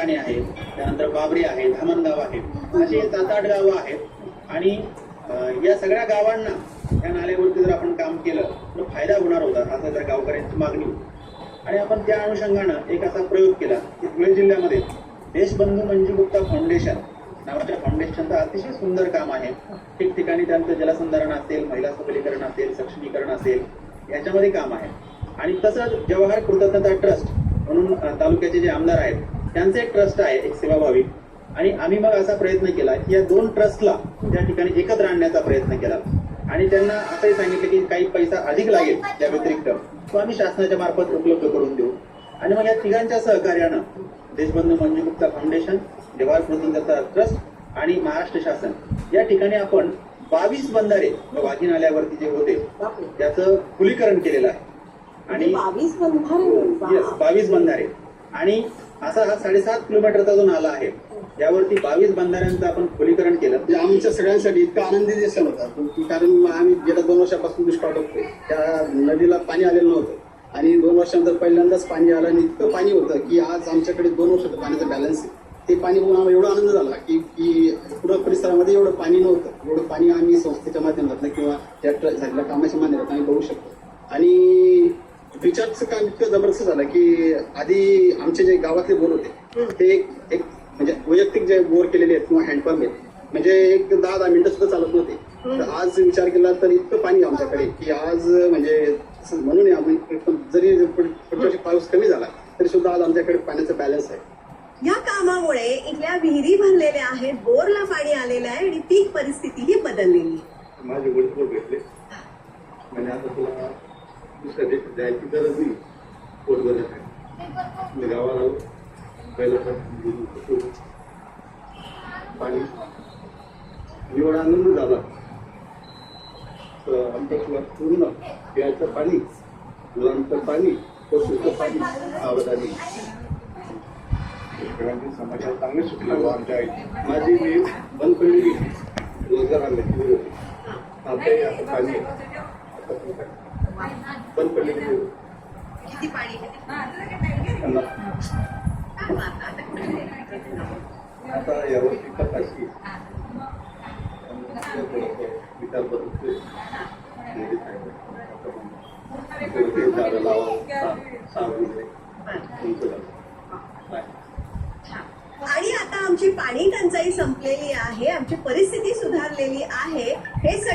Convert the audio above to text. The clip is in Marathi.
ठिकाणे आहेत त्यानंतर बाबरी आहे धामणगाव आहे असे सात आठ गावं आहेत. आणि या सगळ्या गावांना या नाल्यावरती जर आपण काम केलं तर फायदा होणार होता असं त्या गावकऱ्यांची मागणी. होती आणि आपण त्या अनुषंगानं एक असा प्रयोग केला की धुळे जिल्ह्यामध्ये देशबंधू मंजू गुप्ता फाउंडेशन नावाच्या फाउंडेशनचं अतिशय सुंदर काम आहे. ठिकठिकाणी त्यांचं जलसंधारण असेल महिला सबलीकरण असेल सक्षमीकरण असेल याच्यामध्ये काम आहे. आणि तसंच जवाहर कृतज्ञता ट्रस्ट म्हणून तालुक्याचे जे आमदार आहेत त्यांचं एक ट्रस्ट आहे एक सेवाभावी. आणि आम्ही मग असा प्रयत्न केला की या दोन ट्रस्टला त्या ठिकाणी एकत्र आणण्याचा प्रयत्न केला. आणि त्यांना असंही सांगितलं की काही पैसा अधिक लागेल त्या व्यतिरिक्त तो आम्ही शासनाच्या मार्फत उपलब्ध करून देऊ. आणि मग या तिघांच्या सहकार्यानं देशबंधू मंजुमुक्ता फाउंडेशन जवाहर कृतज्ञता ट्रस्ट आणि महाराष्ट्र शासन या ठिकाणी आपण बावीस बंधारे वाघी नाल्यावरती जे होते. त्याचं खुलीकरण केलेलं आहे. आणि बावीस बंधारे? बावीस बंधारे. आणि असा हा साडेसात किलोमीटरचा जो नाला आहे. यावरती बावीस बंधाऱ्यांचं आपण खुलीकरण केलं. म्हणजे आमच्या सगळ्यांसाठी इतका आनंदी सण होता की कारण आम्ही गेल्या दोन वर्षापासून दुष्काळ बघतोय. त्या नदीला पाणी आलेलं नव्हतं. आणि दोन वर्षानंतर पहिल्यांदाच पाणी आलं आणि इतकं पाणी होतं की आज आमच्याकडे दोन वर्षाचं पाण्याचं बॅलन्स आहे. ते पाणी बघून आम्हाला एवढा आनंद झाला की की पूर्ण परिसरामध्ये एवढं पाणी नव्हतं. एवढं पाणी आम्ही संस्थेच्या माध्यमातून किंवा त्या झालेल्या कामाच्या माध्यमातून आम्ही बघू शकतो. आणि रिचार्जचं काम इतकं जबरदस्त झालं की आधी आमचे जे गावातले बोर होते ते एक एक म्हणजे वैयक्तिक जे बोर केलेले आहेत किंवा हँडपंप आहेत म्हणजे एक दहा दहा मिनिटं सुद्धा चालत नव्हते. तर आज विचार केला तर इतकं पाणी आमच्याकडे की आज म्हणजे म्हणून जरी पुढ- पुढच्या वर्षी पाऊस कमी झाला तरी सुद्धा आज आमच्याकडे पाण्याचा बॅलन्स आहे. या कामामुळे इथल्या विहिरी भरलेल्या आहेत बोरला पाणी आलेलं आहे आणि पीक परिस्थितीही बदललेली आहे. माझे वडील भेटले म्हणजे आता तुला दुसऱ्या देशात जायची गरज नाही. पोट मी गावाला आलो. पहिलं पण. एवढा आनंद झाला. तर आमचं तुला पूर्ण. प्यायचं पाणी मुलांचं पाणी पशुचं पाणी आवडतानी शेतकऱ्यांची समस्या चांगली सुटली आमच्या माझी मी बंद पडलेली रोजगार होती आता पाणी? बंद. किती पाणी त्यांना आता यावर्षी कपाशी. विचार बदलतोय झाडं लावा. सहा- महिने. आणि आता आमची पाणी टंचाई संपलेली आहे. आमची परिस्थिती सुधारलेली आहे. हे सगळं